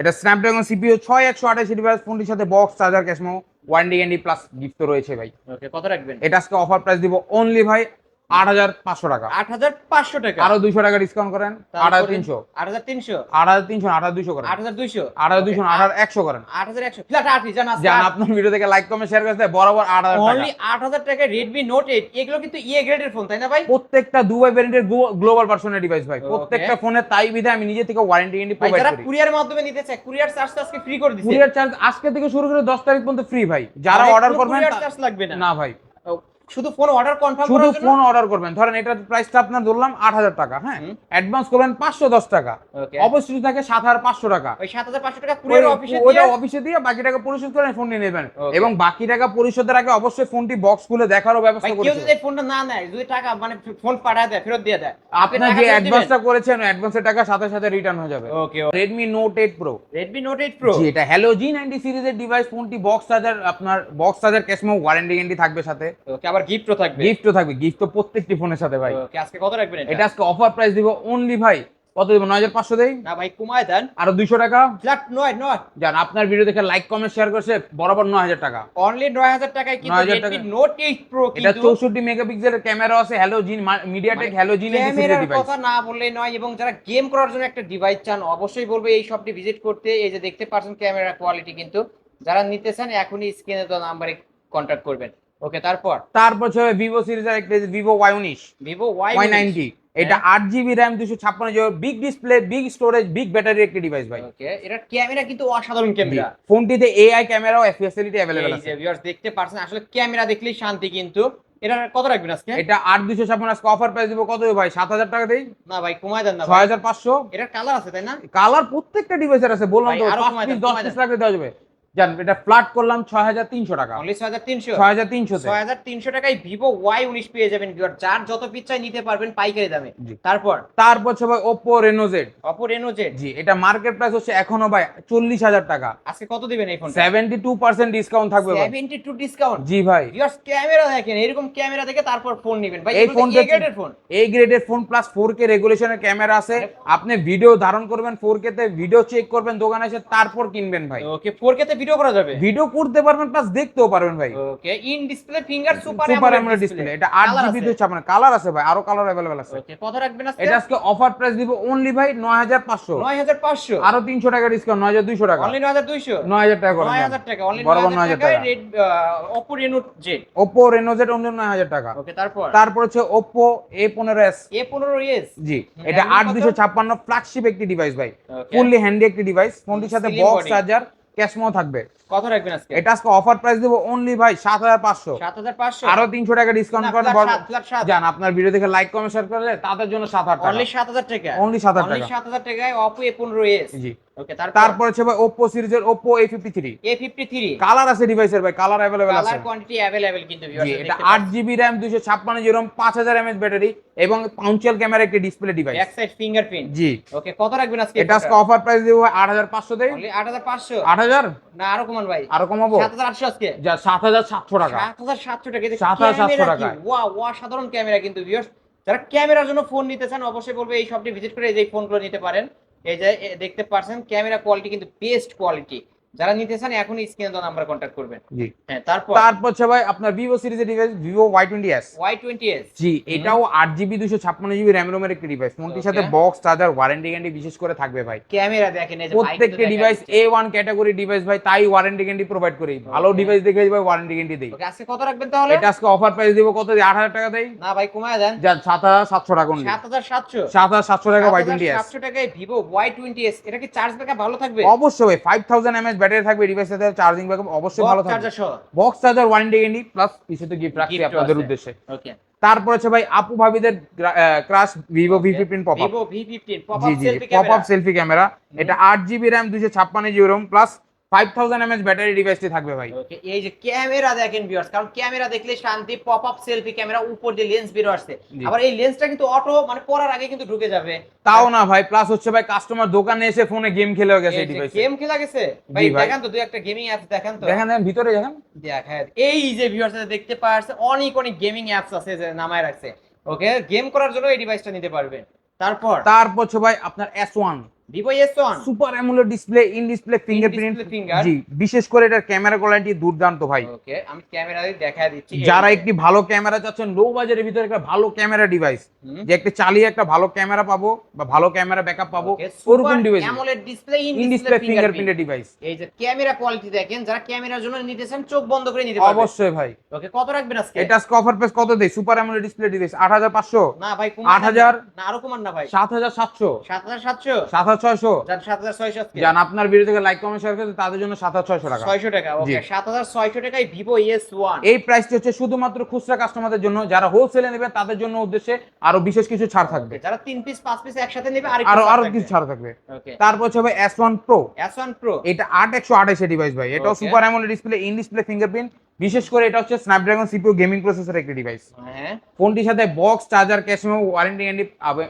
এটা স্ন্যাপড্রাগন সিপিইউ ছয় একশো আঠাশি ডিভাইস ফোনটির সাথে box charger cash memo warranty এন্ডি plus gift রয়েছে ভাই। ওকে কত রাখবেন? এটা আজকে অফার প্রাইস দিব অনলি ভাই আট হাজার পাঁচশো টাকা আট হাজার পাঁচশো টাকা আরও দুইশো টাকা ডিসকাউন্ট করেন আট হাজার তিনশো আট হাজার তিনশো আট হাজার তিনশো আট হাজার দুইশো করেন আট হাজার দুইশো আট হাজার দুইশো আট হাজার একশো করেন আট হাজার একশো জান আপনার ভিডিও থেকে লাইক কমেন্ট শেয়ার বরাবর আট হাজার টাকা অনলি আট হাজার টাকায় রেডমি নোট এইট এগুলো কিন্তু ইয়ে গ্রেডের ফোন তাই না ভাই প্রত্যেকটা দুবাই ভ্যারিয়েন্টের গ্লোবাল ভার্সনের ডিভাইস ভাই প্রত্যেকটা ফোনে তাই বিধে আমি নিজে থেকে ওয়ারেন্টি প্রোভাইড করি কুরিয়ার মাধ্যমে নিতে চায় কুরিয়ার চার্জ আজকে ফ্রি করে দিচ্ছে কুরিয়ার চার্জ আজকে থেকে শুরু করে দশ তারিখ পর্যন্ত ফ্রি ভাই যারা অর্ডার করবেন চার্জ লাগবে না না ভাই শুধু ফোন অর্ডার কনফার্ম শুধু ফোন অর্ডার করবেন। ধরেন এটার প্রাইসটা আপনার ধরলাম আট হাজার টাকা হ্যাঁ? অ্যাডভান্স করবেন পাঁচশো দশ টাকা। থাকে সাত হাজার পাঁচশো টাকা। ওই সাত হাজার পাঁচশো টাকা অফিসে অফিসে দিয়ে বাকি টাকা পরিশোধ করে ফোন নিয়ে নেবেন। এবং বাকি টাকা পরিশোধের আগে অবশ্যই ফোনটি বক্স খুলে দেখারও ব্যবস্থা কেউ যদি ফোনটা না নেয় যদি টাকা মানে ফোন পাঠায় দেয় ফেরত দিয়ে দেয় আপনার যে অ্যাডভান্সটা করেছেন অ্যাডভান্সের টাকা সাথে সাথে রিটার্ন হয়ে যাবে। Okay Redmi note eight pro Redmi note eight pro জি এটা হ্যালো জি নাইনটি সিরিজের ডিভাইস ফোনটি বক্স চার্জার আপনার box charger cash memo warranty guarantee থাকবে সাথে। ওকে আবার গিফটও থাকবে? গিফটও থাকবে গিফট তো প্রত্যেকটি ফোনের সাথে ভাই। আজকে কত রাখবেন এটা? আজকে অফার প্রাইস দিব অনলি ভাই কত দিব? নয় হাজার পাঁচশো দেই। না ভাই কমায় দেন। আরও দুইশো টাকা। ফ্ল্যাট নয় নয়। আপনার ভিডিও দেখে লাইক কমেন্ট শেয়ার করছে বরাবর নয় হাজার টাকা। অনলি নয় হাজার টাকায় কিন্তু 9,000 রেডমি টাকা। নোট এইট প্রো এটা চৌষট্টি মেগাপিক্সেলের ক্যামেরা আছে হ্যালো জিন মিডিয়াটেক হ্যালো জিন ক্যামেরার কথা না বললেই নয় এবং যারা গেম করার জন্য একটা ডিভাইস চান অবশ্যই বলব এই শপটি ভিজিট করতে। এই যে দেখতে পাচ্ছেন ক্যামেরা কোয়ালিটি কিন্তু যারা নিতে চান এখনই স্ক্রিনে তো নাম্বারে কন্ট্যাক্ট করবেন। ওকে তারপর? তারপর হচ্ছে ভিভো সিরিজের একটা ভিভো ওয়াই উনিশ ভিভো ওয়াই ওয়াই নাইনটি এটা আট জিবি র্যাম দুশো ছাপ্পান্ন GB big display big storage big battery একটি ডিভাইস ভাই। ওকে এটা ক্যামেরা কিন্তু অসাধারণ ক্যামেরা ফোনটিতে এআই ক্যামেরা ও ফ্যাসিলিটি অ্যাভেলেবল আছে। ভিউয়ার্স দেখতে পারছেন আসলে ক্যামেরা দেখলেই শান্তি কিন্তু। এটা কত রাখবেন আজকে? এটা আট দুশো ছাপ্পান্ন আজকে অফার প্রাইস দিব কত ভাই? সাত হাজার টাকা দেই। না ভাই কমায় দেন না ছয় হাজার পাঁচশো। এটা কালার আছে তাই না? কালার প্রত্যেকটা ডিভাইসের আছে বললাম তো আরও দশ পিস। লাগলে দেওয়া যাবে। জান এটা ফ্ল্যাট করলাম ছয় হাজার তিনশো টাকা। অনলি ছয় হাজার তিনশো? ছয় হাজার তিনশো ছয় হাজার তিনশো টাকায় ভিভো ওয়াই উনিশ পেয়ে যাবেন যার যত পিস চাই নিতে পারবেন পাইকারি দামে। তারপর? তারপর Oppo Reno Z Oppo Reno Z জি এটা মার্কেট প্রাইস হচ্ছে এখনও ভাই চল্লিশ হাজার টাকা। আজকে কত দিবেন এই ফোনটা সেভেন্টি টু পার্সেন্ট ডিসকাউন্ট থাকবে সেভেন্টি টু ডিসকাউন্ট জি ভাই। ভিউয়ার্স ক্যামেরা দেখেন এরকম ক্যামেরা দেখে তারপর ফোন নেবেন। ভাই এই ফোনটা ফোনটা গ্রেডের ফোন এই গ্রেডের ফোন প্লাস ফোর কে রেগুলেশনের ক্যামেরা আছে। আপনি ভিডিও ধারণ করবেন ফোর কে তে ভিডিও চেক করবেন দোকানে এসে তারপর কিনবেন ভাই। ওকে ফোর কে তে ভিডিও করা যাবে? ভিডিও করতে পারবেন প্লাস দেখতেও পারবেন ভাই। Okay in display finger super super AMOLED display এটা আট জিবি দুশো ছাপ্পান্ন কালার আছে ভাই আরও কালার অ্যাভেলেবল আছে। ওকে কত রাখবেন আজকে? এটা আজকে অফার প্রাইস দিব অনলি ভাই নয় হাজার পাঁচশো। নয় হাজার পাঁচশো। আরও তিনশো টাকা ডিসকাউন্ট নয় হাজার দুইশো টাকা। অনলি নয় হাজার দুইশো? নয় হাজার টাকা নয় করেন হাজার টাকা অনলি বরাবর নয় হাজার টাকায় টাকা। Red Oppo Reno Z Oppo Reno Z only নয় হাজার টাকা। ওকে তারপর? তারপর হচ্ছে পনেরো এস পনেরো জি এটা RAM আট কত? দুশো ছাপ্পান্ন ফ্ল্যাগশিপ একটি ডিভাইস ভাই। ফুললি হ্যান্ডি একটি ডিভাইস ফোনটির সাথে বক্স চার্জার ক্যাশমো থাকবে। কত রাখবেন আজকে? এটা আজকে অফার প্রাইস দেবো অনলি ভাই সাত হাজার পাঁচশো। সাত হাজার পাঁচশো? আরও তিনশো টাকা ডিসকাউন্ট করেন জান আপনার ভিডিও দেখে লাইক কমেন্ট শেয়ার করলে তাদের জন্য সাত হাজার অনলি টাকা সাত হাজার টাকা? অনলি সাত হাজার অনলি টাকা। সাত হাজার টাকায় অপো এ পনেরো এস জি। তারপর? ভাই সিরিজের কালার আছে ডিভাইসের ভাই কালার আছে। কালার কোয়ান্টিটি কিন্তু এটা ব্যাটারি এবং ক্যামেরা একটি ডিসপ্লে ডিভাইস সাইড ফিঙ্গারপ্রিন্ট জি। ওকে কত রাখবেন আজকে এটা আজকে অফার প্রাইস দেবো না আরও কমান ভাই। আরও কমাবো? আজকে। যা টাকা। টাকা। 7,700 টাকায়। ওয়া ওয়া সাধারণ ক্যামেরা কিন্তু ভিউয়ার্স যারা ক্যামেরার জন্য ফোন নিতে চান অবশ্যই বলব এই শপটি ভিজিট করে এই ফোনগুলো নিতে পারেন। এই যে দেখতে পাচ্ছেন ক্যামেরা কোয়ালিটি কিন্তু বেস্ট কোয়ালিটি যারা নিতে চান এখনই স্ক্রিনে দেওয়া নাম্বার কন্ট্যাক্ট করবেন। জি। হ্যাঁ তারপর? তারপর হচ্ছে ভাই আপনার ভিভো সিরিজের device Vivo Y twenty S Y twenty S জি এটাও আট জিবি দুশো ছাপ্পান্ন জিবি র্যাম রোমের একটি ডিভাইস ফোনটির সাথে বক্স চার্জার ওয়ারেন্টি গ্যারান্টি বিশেষ করে থাকবে ভাই। ক্যামেরা দেখেন প্রত্যেকটি device A one category device ভাই তাই ওয়ারেন্টি গ্যারান্টি প্রোভাইড করি। ভালো ডিভাইস দেখে ভাই ওয়ারেন্টি গ্যারান্টি দেই। আজকে কত রাখবেন তাহলে? এটা আজকে অফার প্রাইস দিব কত? আট হাজার টাকা দেয় না ভাই কমায় দেন। যা সাত হাজার সাতশো টাকা সাত হাজার সাতশো? সাত হাজার সাতশো টাকা ওয়াই টোয়েন্টি এস সাতশো টাকায় ভিভো ওয়াই টোয়েন্টি এস এটা কি চার্জ ব্যাকআপ ভালো থাকবে? অবশ্যই ভাই ফাইভ থাউজেন্ড এমএচ ব্যাটারি থাকবে ডিভাইসের সাথে চার্জিং ব্যাকআপ অবশ্যই ভালো থাকবে। Box charger warranty guarantee plus কিছু তো গিফট রাখছি আপনাদের উদ্দেশ্যে। ওকে তারপর হচ্ছে ভাই আপু ভাবিদের crush Vivo V fifteen pop up Vivo V fifteen pop up selfie camera selfie camera এটা আট জিবি র্যাম দুশো ছাপ্পান্ন GB ROM plus five thousand mAh battery ডিভাইসটি থাকবে ভাই। এই যে ক্যামেরা দেখেন ভিউয়ার্স কারণ ক্যামেরা দেখলে শান্তি পপ আপ সেলফি ক্যামেরা উপর দিয়ে লেন্স বের আসছে। আবার এই লেন্সটা কিন্তু অটো মানে আগে কিন্তু ঢুকে যাবে। তাও না ভাই প্লাস হচ্ছে ভাই কাস্টমার দোকানে এসে ফোনে গেম গেছে এই গেম খেলা গেছে? ভাই দেখেন তো দুই একটা গেমিং অ্যাপস দেখেন তো। দেখেন দেখেন ভিতরে দেখেন। দেখেন এই যে ভিউয়ার্স দেখতে অনেক অনেক গেমিং অ্যাপস আছে যে নামায় রাখছে। ওকে গেম করার জন্য এই ডিভাইসটা নিতে পারবেন। তারপর? তারপর ভাই আপনার S one super AMOLED display in display fingerprint জি বিশেষ করে এটার ক্যামেরা কোয়ালিটি দুর্দান্ত ভাই। ওকে আমি ক্যামেরা দিয়ে দিচ্ছি যারা একটি ভালো ক্যামেরা চাচ্ছেন লো বাজারের ভিতরে একটা ভালো ক্যামেরা ডিভাইস যে একটা চালিয়ে একটা ভালো ক্যামেরা পাবো বা ভালো ক্যামেরা ব্যাকআপ পাবো ওরকম device AMOLED display in display fingerprint device এই যে ক্যামেরা কোয়ালিটি দেখেন যারা ক্যামেরার জন্য নিতেছেন চোখ বন্ধ করে নিতে পারবেন। অবশ্যই ভাই। ওকে কত রাখবেন আজকে? এটা আজকে অফার কত দেই সুপার অ্যামোলেড ডিসপ্লে ডিভাইস 8500 না ভাই 8000 না আরও কমান না ভাই। 7700 7700 7000 ছয়শো। সাত হাজার ছয়শো যান আপনার ভিডিও থেকে লাইক কমেন্ট শেয়ার করতে তাদের জন্য সাত হাজার ছয়শো টাকা। ছয়শো টাকা ওকে সাত হাজার ছয়শো টাকায় ভিভো এস ওয়ান এই প্রাইসটি হচ্ছে শুধুমাত্র খুচরা কাস্টমারদের জন্য। যারা হোলসেলে নেবে তাদের জন্য উদ্দেশ্যে আরও বিশেষ কিছু ছাড় থাকবে। যারা তিন পিস পাঁচ পিস একসাথে নেবে আরও আরও কিছু ছাড় থাকবে। তারপর হচ্ছে ভাই S one pro S one pro এটা আট একশো আঠাশে ডিভাইস ভাই। এটাও super AMOLED display in display fingerprint বিশেষ করে এটা হচ্ছে স্ন্যাপড্রাগন সিপিইউ গেমিং প্রসেসর একটি ডিভাইস হ্যাঁ। ফোনটির সাথে box charger cash memo warranty guarantee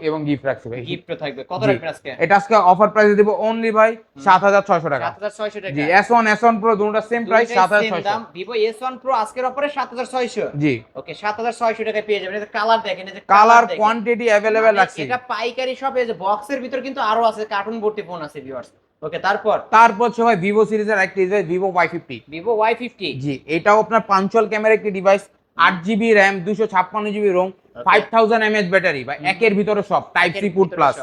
এবং গিফট রাখছে ভাই। গিফট থাকবে। কত। রাখবেন আজকে? এটা আজকে অফার প্রাইসে দেবো অনলি ভাই সাত হাজার ছয়শো টাকা। সাত হাজার ছয়শো টাকা। জি S one S one pro দুটোটা সেম প্রাইস দুইটাই সাত হাজার same ছয়শো। দাম ভিভো এস ওয়ান প্রো আজকের অফারে সাত হাজার ছয়শো। জি। ওকে সাত হাজার ছয়শো টাকায় পেয়ে যাবেন। এটা কালার দেখেন এই যে কালার কোয়ান্টিটি অ্যাভেলেবেল আছে এটা পাইকারি শপ এই যে বক্সের ভিতর কিন্তু আরও আছে কার্টুন ভর্তি ফোন আছে ভিউয়ার্স ওকে তারপর? তারপর ভাই ভিভো সিরিজের একটি device Vivo Y fifty Vivo Y fifty জি এটাও আপনার পাঞ্চুয়াল ক্যামেরা একটি ডিভাইস আট জিবি র্যাম দুশো ছাপ্পান্ন GB ROM five thousand mAh battery বা একের ভিতরে সব টাইপ সি পুট প্লাস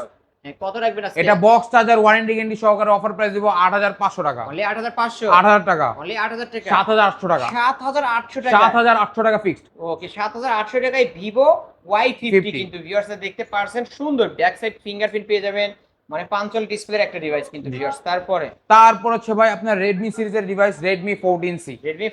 কত রাখবেন এটা বক্স চার্জার ওয়ারেন্টি গ্যারান্টি সহকারে অফার প্রাইস দিব আট হাজার পাঁচশো টাকা। অনলি আট হাজার পাঁচশো? আট হাজার টাকা। অনলি আট হাজার টাকা? সাত হাজার আটশো টাকা। সাত হাজার আটশো টাকা। সাত হাজার আটশো টাকা ফিক্সড ওকে সাত হাজার আটশো টাকায় ভিভো ওয়াই ফিফটি 50 কিন্তু ভিউয়ার্স দেখতে পারছেন। সুন্দর ব্যাক সাইড ফিঙ্গারপ্রিন্ট পেয়ে যাবেন। মানে পাঞ্চল ডিসপ্লের একটা ডিভাইস কিন্তু ভিউয়ার্স তারপরে? তারপর হচ্ছে ভাই আপনার রেডমি সিরিজের device C Redmi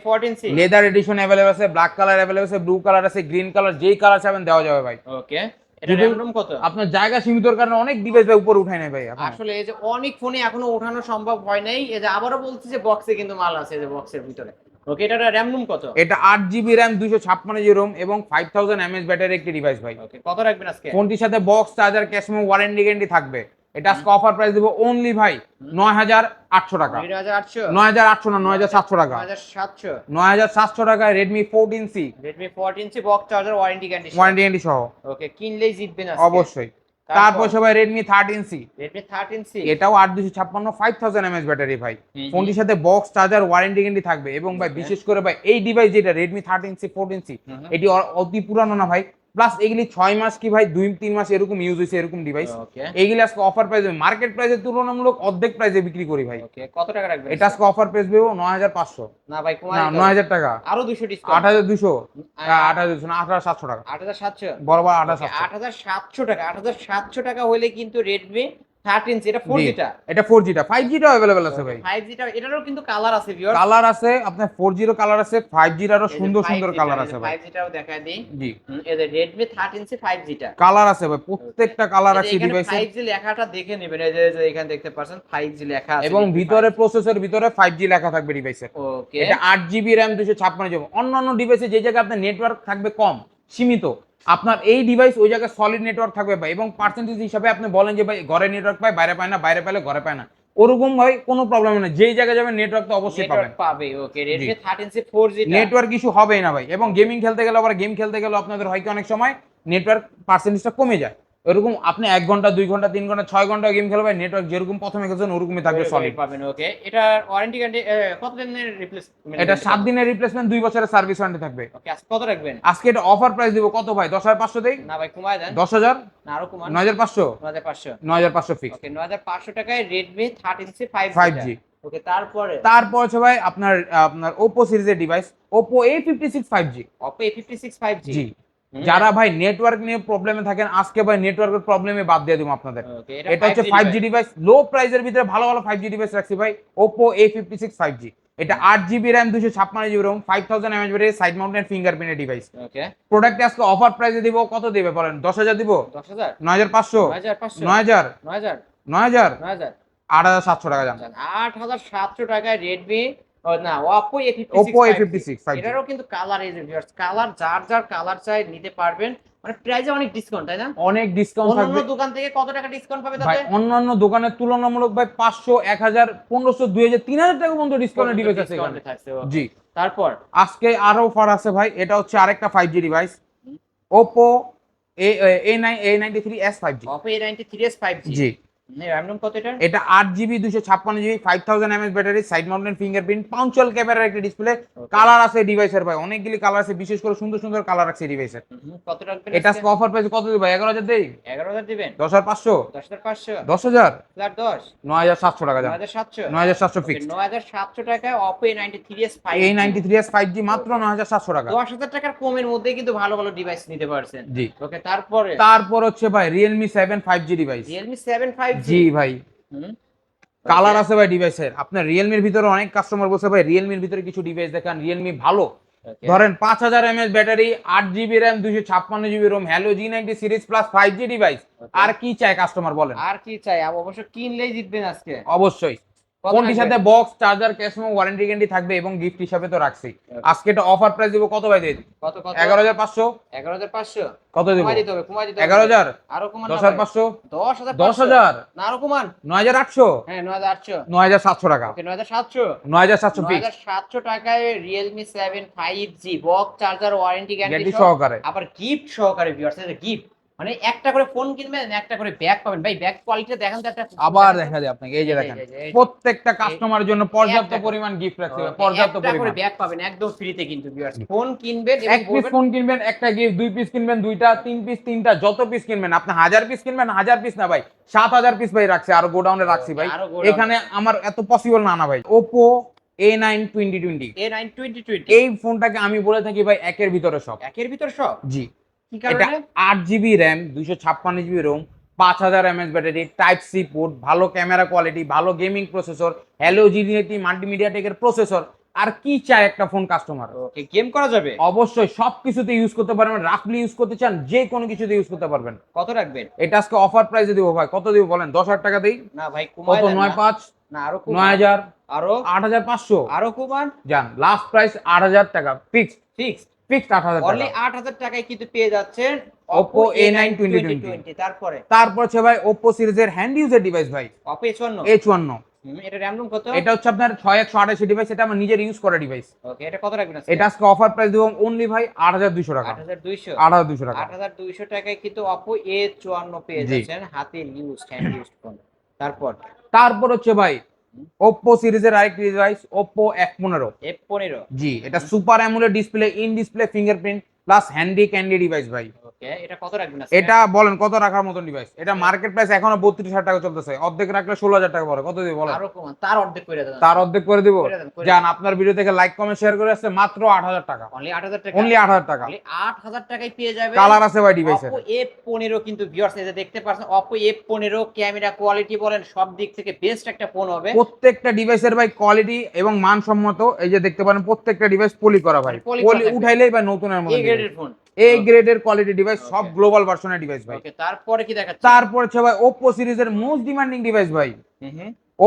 fourteen C leather edition available আছে ব্ল্যাক কালার অ্যাভেলেবল আছে ব্লু কালার আছে গ্রিন কালার যেই কালার চাবেন দেওয়া যাবে ভাই। ওকে এটা যদি- কত? আপনার জায়গা সীমিতর কারণে অনেক ডিভাইস ভাই উপরে উঠায় নেয় ভাই আসলে এই যে অনেক ফোনে এখনও ওঠানো সম্ভব হয় নাই। এই যে আবারও বলছি যে বক্সে কিন্তু মাল আছে এই যে বক্সের ভিতরে। ওকে এটা র্যাম রুম কত? এটা আট জিবি র্যাম দুশো ছাপ্পান্ন জিবি রোম এবং ফাইভ থাউজেন্ড এমএচ ব্যাটারি একটি ডিভাইস ভাই। ওকে কত রাখবেন আজকে? ফোনটির সাথে box charger cash memo warranty guarantee থাকবে। এটা আজকে অফার প্রাইস দেবো অনলি ভাই নয় হাজার আটশো টাকা। নয় হাজার আটশো? না নয় হাজার সাতশো টাকা। নয় হাজার সাতশো? টাকায় Redmi fourteen C Redmi fourteen C box charger warranty guarantee warranty guarantee সহ। ওকে কিনলেই জিতবেন অবশ্যই। তারপর? সবাই Redmi thirteen C Redmi thirteen C এটাও আট দুশো ছাপ্পান্ন ফাইভ থাউজেন্ড এমএচ ব্যাটারি ভাই। ফোনটির সাথে বক্স চার্জার ওয়ারেন্টি গ্যারান্টি থাকবে। এবং ভাই বিশেষ করে ভাই এই ডিভাইস যেটা Redmi thirteen C fourteen C. এটি অতি পুরানো না ভাই। প্লাস এগুলি ছয় মাস কি ভাই? দুই তিন মাস এরকম ইউজ হয়েছে এরকম ডিভাইস এইগুলি আজকে অফার প্রাইস মার্কেট প্রাইসের তুলনামূলক অর্ধেক প্রাইসে বিক্রি করি ভাই। কত টাকা রাখবেন? এটা আজকে অফার প্রাইস দেবো নয় হাজার পাঁচশো। না ভাই না নয় হাজার টাকা। আরও দুশো আট হাজার দুশো। আট হাজার দুশো না আট হাজার সাতশো টাকা। আট হাজার সাতশো? বরাবর আট হাজার আট হাজার সাতশো টাকা আট হাজার সাতশো টাকা হলে কিন্তু রেডমি থার্টিন এটা ফোর জি। এটা ফোর জিটা ফাইভ জিটাও অ্যাভেলেবেল আছে ভাই। ফাইভ জিটা এটারও কিন্তু কালার আছে ভিউয়ার কালার আছে আপনার ফোর জিরো কালার আছে ফাইভ জিটারও সুন্দর সুন্দর কালার আছে ভাই। ফাইভ জিটাও দেখা দিই। জি। এই যে রেডমি থার্টিন সি ফাইভ জিটা কালার আছে ভাই প্রত্যেকটা কালার আছে ডিভাইসে ফাইভ জি লেখাটা দেখে নেবেন এই যে এখানে দেখতে পাচ্ছেন লেখা আছে এবং ভিতরে প্রসেসর ভিতরে ফাইভ জি লেখা থাকবে ডিভাইসে ওকে এটা আট জিবি র্যাম দুশো ছাপ্পান্ন জিবি অন্যান্য ডিভাইসে যে জায়গায় আপনার নেটওয়ার্ক থাকবে কম সীমিত। আপনার এই ডিভাইস ওই জায়গায় সলিড নেটওয়ার্ক থাকবে ভাই। এবং পার্সেন্টেজ হিসাবে আপনি বলেন যে ভাই ঘরে নেটওয়ার্ক পায় বাইরে পায় না বাইরে পেলে ঘরে পায় না। ওরকম ভাই কোনো প্রবলেম নেই। যেই জায়গায় যাবেন নেটওয়ার্ক তো অবশ্যই পাবেন। নেটওয়ার্ক পাবে okay Redmi thirteen C four G network issue হবে না ভাই। এবং গেমিং খেলতে গেলে আবার গেম খেলতে গেলে আপনাদের হয় কি অনেক সময় নেটওয়ার্ক পার্সেন্টেজটা কমে যায়। এরকম আপনি এক ঘণ্টা দুই ঘণ্টা তিন ঘণ্টা ছয় ঘণ্টা গেম খেলবে নেটওয়ার্ক যেরকম প্রথমে গেছেন ওরকমই থাকবে সলিড পাবেন ওকে এটা ওয়ারেন্টি গ্যারান্টি কত দিনের রিপ্লেস এটা সাত দিনের রিপ্লেসমেন্ট দুই বছরের সার্ভিস ওয়ারেন্টি থাকবে। ওকে আজকে কত রাখবেন? আজকে এটা অফার প্রাইস দিব কত ভাই? দশ হাজার পাঁচশো দেই? না ভাই কমায় দেন। দশ হাজার? না আরও কমান। নয় হাজার পাঁচশো? নয় হাজার পাঁচশো। নয় হাজার পাঁচশো ফিক্স ওকে নয় হাজার পাঁচশো টাকায় Redmi thirteen C five five G okay তারপরে? তারপর হচ্ছে ভাই আপনার আপনার ওপো সিরিজের device Oppo A fifty six five G Oppo A fifty six five G. যারা ভাই নেটওয়ার্ক নিয়ে প্রবলেমে থাকেন আজকে ভাই নেটওয়ার্কের প্রবলেমে বাদ দিয়ে দিব আপনাদের। এটা হচ্ছে ফাইভ জি ডিভাইস লো প্রাইসের ভিতরে ভালো ভালো ফাইভ জি ডিভাইস রাখছি ভাই Oppo A fifty six five G এটা আট জিবি র্যাম দুশো ছাপ্পান্ন GB ROM five thousand mAh battery side mounted ফিঙ্গারপ্রিন্টের device okay. প্রোডাক্টে আজকে অফার প্রাইসে দিব কত দিবে বলেন? দশ হাজার দিব? দশ হাজার। নয় হাজার পাঁচশো? নয় হাজার পাঁচশো। নয় হাজার? নয় হাজার। নয় হাজার? নয় হাজার। আট হাজার সাতশো টাকা জান আট হাজার সাতশো টাকায় রেডমি না এটারও কিন্তু কালার এই ভিউয়ার্স কালার যার যার কালার চাই নিতে পারবেন। মানে প্রাইসে অনেক ডিসকাউন্ট তাই না? অনেক ডিসকাউন্ট অন্যান্য দোকান থেকে কত টাকা ডিসকাউন্ট পাবে ভাই অন্যান্য দোকানের তুলনামূলক ভাই পাঁচশো এক হাজার পনেরোশো দুই হাজার তিন হাজার টাকা পর্যন্ত ডিসকাউন্টের ডিভাইস আছে এখানে। জি। তারপর? আজকে আরও অফার আছে ভাই এটা হচ্ছে আরেকটা five G device Oppo A A nine A ninety three S five G. এটা? আট জিবি দুশো ছাপ্পান্ন GB five thousand mAh battery side mounted fingerprint পাউঞ্চুয়াল ক্যামেরার একটা ডিসপ্লে কালার আছে ডিভাইসের ভাই অনেকগুলি কালার আছে বিশেষ করে সুন্দর সুন্দর কালার আছে ডিভাইসের কত রাখবেন এটা অফার প্রাইস কত এগারো হাজার দেই? এগারো হাজার দিবেন? দশ হাজার পাঁচশো? দশ হাজার পাঁচশো। দশ হাজার? ফ্ল্যাট দশ। নয় হাজার সাতশো টাকা নয় হাজার সাতশো। নয় হাজার সাতশো ফিক্স নয় হাজার সাতশো Oppo ninety three S five এই ninety three S five G মাত্র নয় হাজার সাতশো টাকা। দশ হাজার টাকার কমের মধ্যে কিন্তু ভালো ভালো ডিভাইস নিতে পারছেন। জি। ওকে তারপরে? তারপর হচ্ছে ভাই Realme seven five G device Realme seven five G ভাই। কালার আছে ভাই ডিভাইসের আপনার রিয়েলমির ভিতরে অনেক কাস্টমার বলছে ভাই রিয়েলমির ভিতরে কিছু ডিভাইস দেখান রিয়েলমি ভালো। ধরেন পাঁচ হাজার এমএস ব্যাটারি আট জিবি র্যাম দুশো ছাপ্পান্ন GB ROM Helio G ninety series plus five G device আর কি চাই কাস্টমার বলেন? আর কি চাই? অবশ্য কিনলেই জিতবেন আজকে। অবশ্যই। কত সাথে box charger cash warranty guarantee থাকবে এবং গিফট হিসাবে তো রাখছি। আজকে এটা অফার প্রাইস দিব কত ভাই দিয়ে কত কত? এগারো হাজার পাঁচশো। এগারো হাজার পাঁচশো। কত দেবো? কমাই দিতে হবে কমাই দিতে হবে। এগারো হাজার। আরও কমান দশ হাজার পাঁচশো। দশ হাজার দশ হাজার। না আরও কমান। নয় হাজার আটশো। হ্যাঁ নয় হাজার আটশো। নয় হাজার সাতশো টাকা। ওকে নয় হাজার সাতশো। নয় হাজার সাতশো নয় হাজার সাতশো টাকায় Realme seven five G box charger warranty guarantee সহকারে। আবার গিফট সহকারে ভিউয়ার্স গিফট মানে একটা করে ফোন কিনবেন একটা করে ব্যাগ পাবেন। ভাই ব্যাগ কোয়ালিটি দেখেন তো একটা আবার দেখা যায় আপনাকে এই যে দেখেন। প্রত্যেকটা কাস্টমারের জন্য পর্যাপ্ত পরিমাণ গিফট রাখছে Okay, পর্যাপ্ত পরিমাণ। ব্যাগ পাবেন একদম ফ্রিতে কিন্তু ভিউয়ার্স ফোন কিনবেন এক পিস ফোন কিনবেন একটা গিফট দুই পিস কিনবেন দুইটা তিন পিস তিনটা যত পিস কিনবেন আপনি হাজার পিস কিনবেন হাজার পিস না ভাই সাত হাজার পিস ভাই রাখছে আর গোডাউনে রাখছি ভাই। এখানে আমার এত পসিবল না না ভাই। Oppo A nine twenty twenty A nine twenty twenty এই ফোনটাকে আমি বলে থাকি ভাই একের ভিতরে সব। একের ভিতরে সব? জি। এটা আট জিবি র্যাম দুইশো ছাপ্পান্ন জিবি রোম পাঁচ হাজার mAh battery type C port ভালো ক্যামেরা কোয়ালিটি ভালো গেমিং প্রসেসর হ্যালো জিনিটি মাল্টিমিডিয়া টেকের প্রসেসর আর কি চায় একটা ফোন কাস্টমার গেম করা যাবে? অবশ্যই সব কিছুতে ইউজ করতে পারবেন রাফলি ইউজ করতে চান যে কোনো কিছুতে ইউজ করতে পারবেন। কত রাখবেন? এটা আজকে অফার প্রাইসে দিব ভাই কত দিব বলেন? দশ হাজার টাকা দিই। না ভাই কত? নয় পাঁচ? না আরও নয় হাজার? আরও? আট হাজার পাঁচশো? আরও কমান। যান লাস্ট প্রাইস আট হাজার টাকা ফিক্স ফিক্স ফিক্সড আট হাজার অনলি টাকা। আট হাজার টাকায় কিন্তু পেয়ে যাচ্ছেন Oppo A9 2020 তারপরে? তারপর হচ্ছে ভাই ওপো সিরিজের হ্যান্ড ইউজের ডিভাইস ভাই। চুয়ান্ন এ চুয়ান্ন এটা র্যাম রুম কত? এটা হচ্ছে আপনার ছয় একশো আঠাশি ডিভাইস এটা আমার নিজের ইউজ করা ডিভাইস ওকে এটা কত রাখবেন এটা আজকে অফার প্রাইস দিব অনলি ভাই আট হাজার দুশো টাকা। আট হাজার দুইশো? আট হাজার দুশো টাকা। আট হাজার দুইশো টাকায় কিন্তু এ চুয়ান্ন পেয়ে যাচ্ছেন হাতে ইউজ হ্যান্ড ইউজ ফোন তারপর? তারপর হচ্ছে ভাই ওপো সিরিজের আরেকটি ডিভাইস Oppo F15 F15 জি এটা super AMOLED display in display fingerprint plus handy candy device ভাই। ওকে এটা কত রাখবেন এটা বলেন কত রাখার মতন ডিভাইস এটা মার্কেট প্রাইস এখনও বত্রিশ হাজার টাকা চলতেছে। অর্ধেক রাখলে ষোলো হাজার টাকা পড়ে। কত দিব বলেন? আরও তার অর্ধেক করে দেন তার অর্ধেক করে দিব। আপনার ভিডিও থেকে লাইক কমেন্ট শেয়ার করে আসছে মাত্র আট হাজার টাকা। অনলি আট হাজার টাকা? অনলি আট হাজার টাকা। অনলি টাকায় পেয়ে যাবে কালার আছে ভাই ডিভাইসের কিন্তু ভিউয়ার্স এই যে দেখতে পাচ্ছেন অপো এফ পনেরো ক্যামেরা কোয়ালিটি বলেন সব দিক থেকে বেস্ট একটা ফোন হবে। প্রত্যেকটা ডিভাইসের ভাই কোয়ালিটি এবং মানসম্মত এই যে দেখতে পারেন প্রত্যেকটা ডিভাইস পলি করা ভাই। পলি থাকবে। উঠাইলেই ভাই নতুনের মতো ফোন এ গ্রেডের কোয়ালিটি ডিভাইস সব গ্লোবাল ভার্সনের ডিভাইস ভাই। তারপরে কি দেখাচ্ছে? তারপর হচ্ছে ভাই ওপো সিরিজের মোস্ট ডিমান্ডিং ডিভাইস ভাই।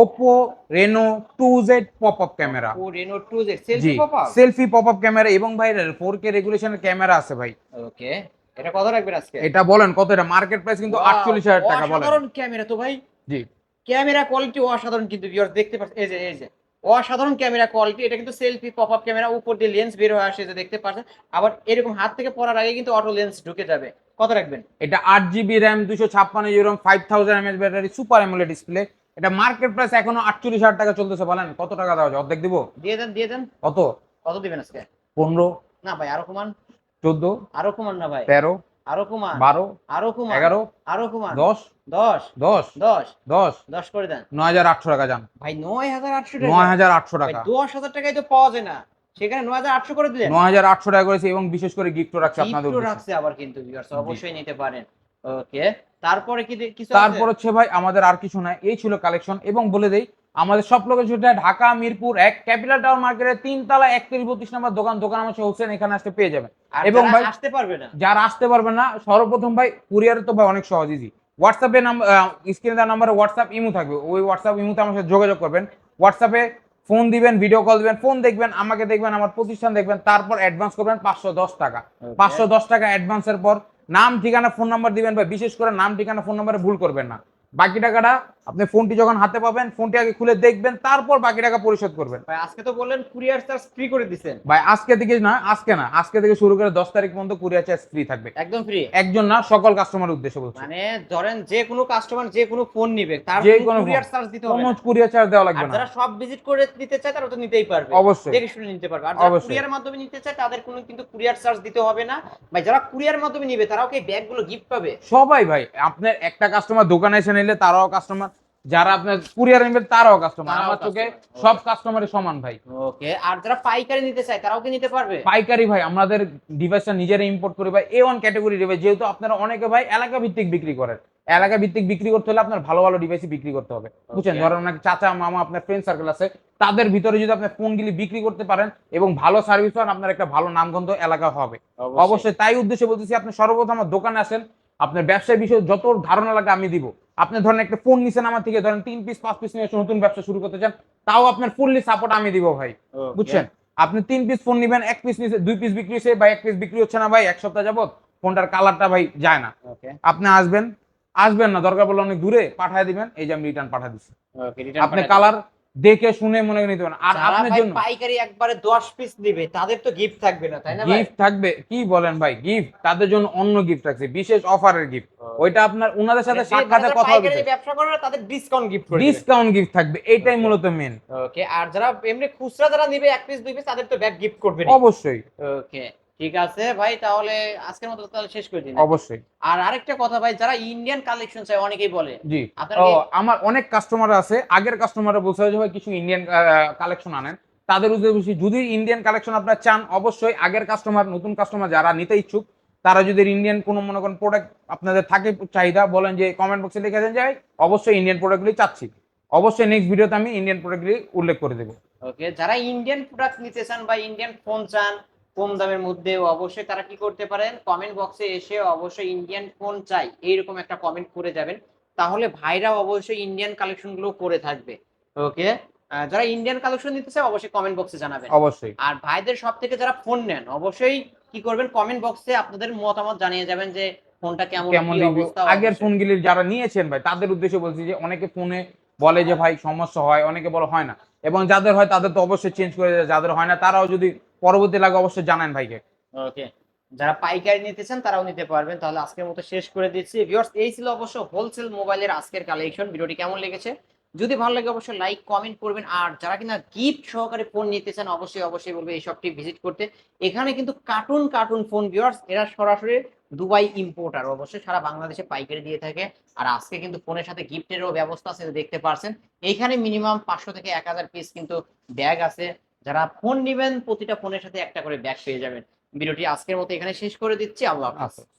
Oppo Reno two Z pop up camera Reno two Z selfie pop up selfie pop up camera এবং ভাই ফোর কে রেগুলেশনের ক্যামেরা আছে ভাই। ওকে এটা কত রাখবেন আজকে? এটা বলেন কত এটা? মার্কেট প্রাইস কিন্তু আটচল্লিশ হাজার টাকা বলেন। ক্যামেরা তো ভাই। জি। ক্যামেরা কোয়ালিটি অসাধারণ কিন্তু দেখতে পাচ্ছেন এই যে এই যে। অসাধারণ ক্যামেরা কোয়ালিটি এটা কিন্তু সেলফি পপ আপ ক্যামেরা উপর দিয়ে লেন্স বের হয়ে আসে যে দেখতে পাচ্ছেন। আবার এরকম হাত থেকে পড়ার আগে কিন্তু অটো লেন্স ঢুকে যাবে। কত রাখবেন? এটা আট জিবি র্যাম দুশো ছাপ্পান্ন GB RAM five thousand mAh battery super AMOLED display এটা মার্কেট প্রাইস এখনও আটচল্লিশ হাজার টাকা চলতেছে বলেন। কত টাকা দেওয়া যায়? অর্ধেক দিব? দিয়ে দেন দিয়ে দেন। কত? কত দিবেন আজকে? পনেরো। না ভাই আরও কমান। চোদ্দ। আরও কমান না ভাই। তেরো। আরও কমান। বারো আরও কমান। এগারো আরও কমান। দশ দশ। দশ দশ। দশ। দশ করে দেন। নয় হাজার আটশো টাকা যান। ভাই নয় হাজার আটশো নয় হাজার আটশো টাকা। দশ হাজার টাকায় তো পাওয়া যায় না। সেখানে নয় হাজার আটশো করে দিলেন। নয় হাজার আটশো টাকা করেছে এবং বিশেষ করে গিফটও রাখছে আপনাদের রাখছে আবার কিন্তু অবশ্যই নিতে পারেন। ওকে তারপরে কি কিছু তারপর হচ্ছে ভাই আমাদের আর কিছু নাই। এই ছিল কালেকশন এবং বলে দেই আমাদের সব লোকেশনটা ঢাকা মিরপুর এক ক্যাপিটাল টাউন মার্কেটের তিনতলা একত্রিশ বত্রিশ নম্বর দোকান দোকান আমার হোসেন এখানে আসতে পেয়ে যাবেন। এবং ভাই- আসতে পারবে না। যারা আসতে পারবেন না সর্বপ্রথম ভাই কুরিয়ারে তো ভাই অনেক সহজ ইজি হোয়াটসঅ্যাপে নাম্বার স্ক্রিনে দেওয়া নাম্বারে হোয়াটসঅ্যাপ ইমু থাকবে। ওই হোয়াটসঅ্যাপ ইমুতে আমার সাথে যোগাযোগ করবেন। হোয়াটসঅ্যাপে ফোন দিবেন ভিডিও কল দিবেন ফোন দেখবেন আমাকে দেখবেন আমার প্রতিষ্ঠান দেখবেন তারপর অ্যাডভান্স করবেন পাঁচশো দশ টাকা। পাঁচশো দশ টাকা অ্যাডভান্সের পর নাম ঠিকানা ফোন নাম্বার দিবেন ভাই। বিশেষ করে নাম ঠিকানা ফোন নাম্বারে ভুল করবেন না। বাকি টাকাটা আপনি ফোনটি যখন হাতে পাবেন ফোনটি আগে খুলে দেখবেন তারপর বাকি টাকা পরিশোধ করবেন। ভাই আজকে তো বললেন কুরিয়ার চার্জ ফ্রি করে দিচ্ছেন ভাই আজকে থেকে না আজকে না আজকে থেকে শুরু করে দশ তারিখ পর্যন্ত কুরিয়ার চার্জ ফ্রি থাকবে। একদম ফ্রি একজন না সকল কাস্টমার উদ্দেশ্যে বলছি। মানে ধরেন যে কোনো কাস্টমার যে কোনো ফোন নিবে তার যে কোনো কুরিয়ার চার্জ দিতে হবে কোনো কুরিয়ার চার্জ দেওয়া লাগবে না। যারা সব ভিজিট করে নিতে চায় তারা তো নিতেই পারবে। অবশ্যই। দেখে শুনে নিতে পারবে। আর যারা। কুরিয়ার মাধ্যমে নিতে চায় তাদের কোনো কিন্তু কুরিয়ার চার্জ দিতে হবে না। ভাই যারা কুরিয়ার মাধ্যমে নিবে তারাও কি ব্যাগগুলো গিফট পাবে? সবাই ভাই আপনার একটা কাস্টমার দোকানে এসে নিলে তারাও কাস্টমার যারা আপনার কুরিয়ার নেবেন তারাও কাস্টমার আমার চোখে সব কাস্টমারের সমান ভাই। ওকে আর যারা পাইকারি নিতে চায় তারাও কি নিতে পারবে? পাইকারি ভাই আমাদের ডিভাইসটা নিজেরা ইম্পোর্ট করি ভাই। এ ওয়ান ক্যাটাগরি ডিভাইস যেহেতু আপনারা অনেকে ভাই এলাকা ভিত্তিক বিক্রি করেন। এলাকা ভিত্তিক বিক্রি করতে হলে আপনার ভালো ভালো ডিভাইসই বিক্রি করতে হবে। বুঝছেন. ধরেন অনেক চাচা মামা আপনার ফ্রেন্ড সার্কেল আছে। তাদের ভিতরে যদি আপনি ফোনগুলি বিক্রি করতে পারেন এবং ভালো সার্ভিস পান আপনার একটা ভালো নামগন্ধ এলাকা হবে। অবশ্যই তাই উদ্দেশ্যে বলতেছি আপনি সর্বপ্রথম আমার দোকানে আসেন। আপনার ব্যবসায় বিষয়ে যত ধারণা লাগে আমি দিব। আপনি ধরেন একটা ফোন নিছেন আমার থেকে ধরেন তিন পিস পাঁচ পিস নিয়ে নতুন ব্যবসা শুরু করতে চান তাও আপনার ফুললি সাপোর্ট আমি দিব ভাই। বুঝছেন? আপনি তিন পিস ফোন নিবেন এক পিস নিছে দুই পিস বিক্রি হয়েছে বা এক পিস বিক্রি হচ্ছে না ভাই এক সপ্তাহ যাবত ফোনটার কালারটা ভাই যায় না. আপনি আসবেন আসবেন না দরকার পড়লে অনেক দূরে পাঠিয়ে দিবেন এই যে আমি রিটার্ন পাঠিয়ে দিচ্ছি আপনি কালার দেখে শুনে মনে নিতে পারেন। আর আপনার জন্য পাইকারি একবারে 10 পিস দিবে তাদের তো গিফট থাকবে না তাই না ভাই? গিফট থাকবে। কি বলেন ভাই গিফট তাদের জন্য অন্য গিফট থাকছে বিশেষ অফারের গিফট ওইটা আপনার ওনাদের সাথে সাক্ষাতে কথা পাইকারি ব্যবসা করে তাদের ডিসকাউন্ট গিফট করে দিবে। ডিসকাউন্ট গিফট থাকবে Okay. মূলত মেন ওকে আর যারা এমনি খুচরা যারা নিবে এক পিস দুই পিস তাদের তো ব্যাগ গিফট করবে অবশ্যই। ওকে ঠিক আছে ভাই তাহলে আজকের মতো তাহলে শেষ করে দিন অবশ্যই। আর আরেকটা কথা ভাই যারা ইন্ডিয়ান কালেকশন চায় অনেকেই বলে। জি। ও আমার অনেক কাস্টমার আছে আগের কাস্টমাররা বলছে যে ভাই কিছু ইন্ডিয়ান কালেকশন আনেন। তাদের উদ্দেশ্যে যদি ইন্ডিয়ান কালেকশন আপনারা চান অবশ্যই আগের কাস্টমার নতুন কাস্টমার যারা নিতে ইচ্ছুক তারা যদি ইন্ডিয়ান কোনো মনে করেন প্রোডাক্ট আপনাদের থাকে চাহিদা বলেন যে কমেন্ট বক্সে লিখে দেন যাই অবশ্যই ইন্ডিয়ান প্রোডাক্টগুলি চাচ্ছি। অবশ্যই নেক্সট ভিডিওতে আমি ইন্ডিয়ান প্রোডাক্টগুলি উল্লেখ করে দেবো। ওকে যারা ইন্ডিয়ান প্রোডাক্ট নিতে চান বা ইন্ডিয়ান ফোন চান কম দামের মধ্যে অবশ্যই তারা কি করতে পারেন? কমেন্ট বক্সে এসে অবশ্যই ইন্ডিয়ান ফোন চাই। এইরকম একটা কমেন্ট করে যাবেন। তাহলে ভাইরা অবশ্যই ইন্ডিয়ান কালেকশনগুলো করে থাকবে। ওকে যারা ইন্ডিয়ান কালেকশন নিতে চায় অবশ্যই কমেন্ট বক্সে জানাবেন। অবশ্যই। আর ভাইদের সব থেকে যারা ফোন নেন অবশ্যই কি করবেন? কমেন্ট বক্সে আপনাদের মতামত জানিয়ে যাবেন যে ফোনটা কেমন কেমন অবস্থা আগের। ফোনগুলি যারা নিয়েছেন ভাই তাদের উদ্দেশ্যে বলছি যে অনেকে ফোনে বলে যে ভাই সমস্যা হয়। অনেকে বলে হয় না। এবং যাদের হয় তাদের তো অবশ্যই চেঞ্জ করে যাদের হয় না তারাও যদি পরবর্তী লাগে অবশ্যই জানান ভাইকে। ওকে। যারা পাইকারি নিতে চান, তারাও নিতে পারবেন। তাহলে আজকের মতো শেষ করে দিচ্ছি। ভিউয়ার্স, এই ছিল অবশ্য হোলসেল মোবাইলের আজকের কালেকশন ভিডিওটি কেমন লেগেছে? যদি ভালো লাগে, অবশ্যই লাইক কমেন্ট করবেন। আর যারা কিনা গিফট সহকারে ফোন নিতে চান, অবশ্যই অবশ্যই বলবে এই শপটি ভিজিট করতে। এখানে কিন্তু কার্টুন কার্টুন ফোন ভিউয়ার্স এরা সরাসরি দুবাই ইম্পোর্টার অবশ্যই সারা বাংলাদেশে পাইকারি দিয়ে থাকে। আর আজকে কিন্তু ফোনের সাথে গিফটেরও ব্যবস্থা আছে, দেখতে পারছেন। এইখানে মিনিমাম পাঁচশো থেকে এক হাজার পিস কিন্তু ব্যাগ আছে। যারা ফোন নেবেন, প্রতিটা ফোনের সাথে একটা করে ব্যাগ পেয়ে যাবেন। ভিডিওটি আজকের মতো এখানে শেষ করে দিচ্ছি। আল্লাহ হাফেজ।